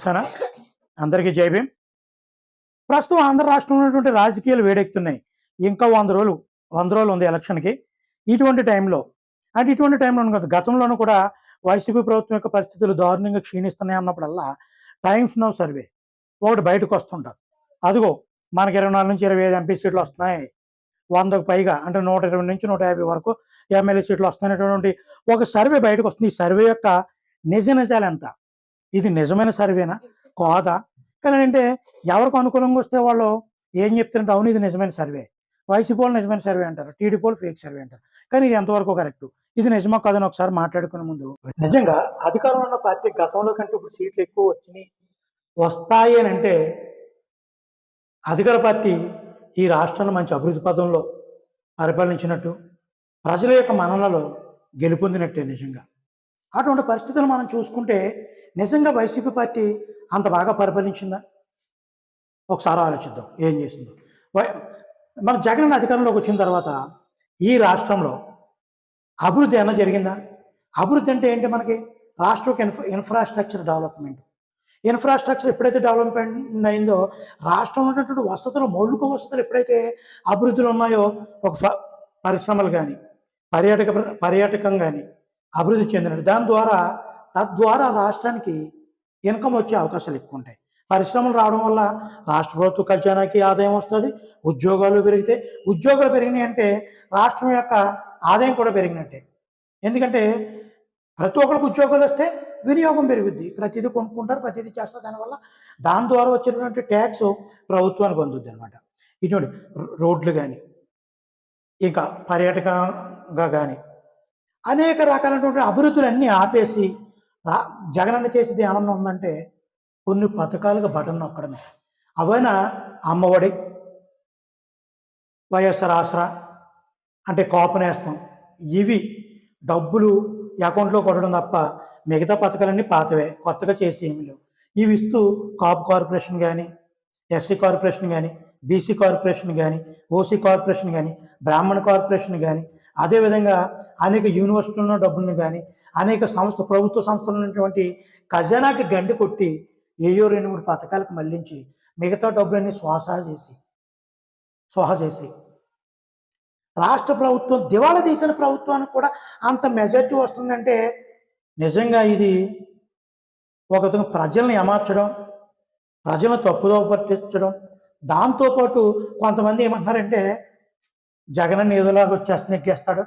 సన అందరికీ జై భీమ్. ప్రస్తుతం ఆంధ్ర రాష్ట్రంలో ఉన్నటువంటి రాజకీయాలు వేడెక్కుతున్నాయి. ఇంకా వంద రోజులు వంద రోజులు ఉంది ఎలక్షన్కి. ఇటువంటి టైంలో అంటే ఇటువంటి టైంలో గతంలోనూ కూడా వైసీపీ ప్రభుత్వం యొక్క పరిస్థితులు దారుణంగా క్షీణిస్తున్నాయి అన్నప్పుడల్లా టైమ్స్ నో సర్వే. ఒకటి బయటకు వస్తుంటారు. అదిగో మనకి ఇరవై నాలుగు నుంచి ఇరవై ఐదు ఎంపీ సీట్లు వస్తున్నాయి. వందకు పైగా అంటే నూట ఇరవై నుంచి నూట యాభై వరకు ఎమ్మెల్యే సీట్లు వస్తున్నటువంటి ఒక సర్వే బయటకు వస్తుంది. ఈ సర్వే యొక్క నిజ నిజాలు ఎంత? ఇది నిజమైన సర్వేనా? కాదా? కానీ అంటే ఎవరికి అనుకూలంగా వస్తే వాళ్ళు ఏం చెప్తారంటే అవును ఇది నిజమైన సర్వే. వైసీపీ వాళ్ళు నిజమైన సర్వే అంటారు. టీడీపీ వాళ్ళు ఫేక్ సర్వే అంటారు. కానీ ఇది ఎంతవరకు కరెక్ట్? ఇది నిజమా కాదని ఒకసారి మాట్లాడుకునే ముందు. నిజంగా అధికారంలో ఉన్న పార్టీ గతంలో కంటే ఇప్పుడు సీట్లు ఎక్కువ వచ్చినాయి. వస్తాయి అని అంటే అధికార పార్టీ ఈ రాష్ట్రాన్ని మంచి అభివృద్ధి పదంలో పరిపాలించినట్టు ప్రజల యొక్క మనలలో గెలుపొందినట్టే నిజంగా. అటువంటి పరిస్థితులు మనం చూసుకుంటే నిజంగా వైసీపీ పార్టీ అంత బాగా పరిపాలించిందా? ఒకసారి ఆలోచిద్దాం ఏం చేసిందో. వై- మన జగన్ అధికారంలోకి వచ్చిన తర్వాత ఈ రాష్ట్రంలో అభివృద్ధి ఏమైనా జరిగిందా? అభివృద్ధి అంటే ఏంటి మనకి? రాష్ట్ర ఇన్ఫ్రాస్ట్రక్చర్ డెవలప్మెంట్. ఇన్ఫ్రాస్ట్రక్చర్ ఎప్పుడైతే డెవలప్మెంట్ అయిందో రాష్ట్రంలో ఉన్నటువంటి వసతులు మౌలిక వసతులు ఎప్పుడైతే అభివృద్ధులు ఉన్నాయో ఒక పరిశ్రమలు కానీ పర్యాటక పర్యాటకం కానీ అభివృద్ధి చెందినట్టు దాని ద్వారా తద్వారా రాష్ట్రానికి ఇన్కమ్ వచ్చే అవకాశాలు ఎక్కువ ఉంటాయి. పరిశ్రమలు రావడం వల్ల రాష్ట్ర ప్రభుత్వ ఖజానాకి ఆదాయం వస్తుంది ఉద్యోగాలు పెరిగితే ఉద్యోగాలు పెరిగినాయి అంటే రాష్ట్రం యొక్క ఆదాయం కూడా పెరిగినట్టే. ఎందుకంటే ప్రతి ఒక్కరికి ఉద్యోగాలు వస్తే వినియోగం పెరుగుద్ది. ప్రతిదీ కొనుక్కుంటారు ప్రతిదీ చేస్తారు. దానివల్ల దాని ద్వారా వచ్చినటువంటి ట్యాక్స్ ప్రభుత్వానికి అందుద్ది అనమాట ఇటువంటి రో- రోడ్లు కానీ ఇంకా పర్యాటకంగా కానీ అనేక రకాలైనటువంటి అభివృద్ధులన్నీ ఆపేసి రా జగనన్న చేసేది ఏమన్నా ఉందంటే కొన్ని పథకాలుగా బటన్ నొక్కడమే. అవైనా అమ్మఒడి వైఎస్ఆర్ ఆసరా అంటే కోపనేస్తాం. ఇవి డబ్బులు అకౌంట్లో కొట్టడం తప్ప మిగతా పథకాలన్నీ పాతవే కొత్తగా చేసి ఏమి లేవు. ఇవి ఇస్తూ కాపు కార్పొరేషన్ కానీ ఎస్సీ కార్పొరేషన్ కానీ బీసీ కార్పొరేషన్ కానీ ఓసీ కార్పొరేషన్ కానీ బ్రాహ్మణ కార్పొరేషన్ కానీ అదేవిధంగా అనేక యూనివర్సిటీల్లో డబ్బులను కానీ అనేక సంస్థ ప్రభుత్వ సంస్థలు ఉన్నటువంటి ఖజానాకి గండి కొట్టి ఏయో రెండు మూడు పథకాలకు మళ్ళించి మిగతా డబ్బులన్నీ శ్వాస చేసి స్వాహ చేసి. రాష్ట్ర ప్రభుత్వం దివాళా తీసిన ప్రభుత్వానికి కూడా అంత మెజారిటీ వస్తుందంటే నిజంగా ఇది ఒక ప్రజల్ని ఏమార్చడం ప్రజలను తప్పుదో పట్టించడం దాంతోపాటు కొంతమంది ఏమంటున్నారంటే జగన్ ఏదోలాగా వచ్చేస్తే నెగ్గేస్తాడు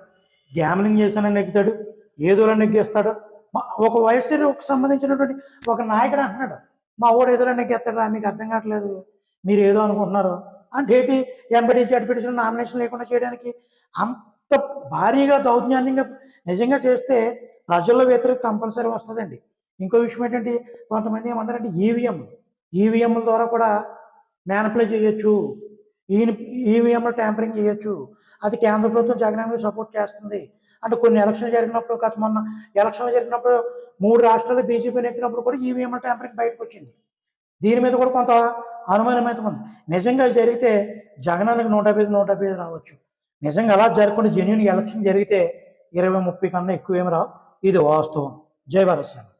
గ్యామ్లింగ్ చేసిన నెగ్గుతాడు ఏదోలా నెగ్గేస్తాడు. మా- ఒక వయస్సుకు సంబంధించినటువంటి ఒక నాయకుడు అంటున్నాడు మా ఓడు ఏదోలా నెగ్గేస్తాడు రా మీకు అర్థం కావట్లేదు మీరు ఏదో అనుకుంటున్నారు. అంటే ఏంటి ఎంపీటీసీ అడ్పిటిషన్ నామినేషన్ లేకుండా చేయడానికి అంత భారీగా దౌర్జన్యంగా నిజంగా చేస్తే ప్రజల్లో వ్యతిరేక కంపల్సరీ వస్తుందండి. ఇంకో విషయం ఏంటంటే కొంతమంది ఏమంటారంటే ఈవీఎం ఈవీఎంల ద్వారా కూడా మ్యానిపులేట్ చేయొచ్చు. ఈయన ఈవీఎంలు ట్యాంపరింగ్ చేయొచ్చు. అది కేంద్ర ప్రభుత్వం జగన్ సపోర్ట్ చేస్తుంది. అంటే కొన్ని ఎలక్షన్లు జరిగినప్పుడు గత మొన్న ఎలక్షన్లు జరిగినప్పుడు మూడు రాష్ట్రాలు బీజేపీ నెక్కినప్పుడు కూడా ఈవీఎంల ట్యాంపరింగ్ బయటకు వచ్చింది. దీని మీద కూడా కొంత అనుమానమైతే ఉంది. నిజంగా జరిగితే జగనానికి నూట యాభై ఐదు, నూట యాభై ఐదు రావచ్చు. నిజంగా అలా జరగకుండా జెన్యున్ ఎలక్షన్ జరిగితే ఇరవై ముప్పై కన్నా ఎక్కువ ఏమి రావు. ఇది వాస్తవం. జై భారత్ సార్.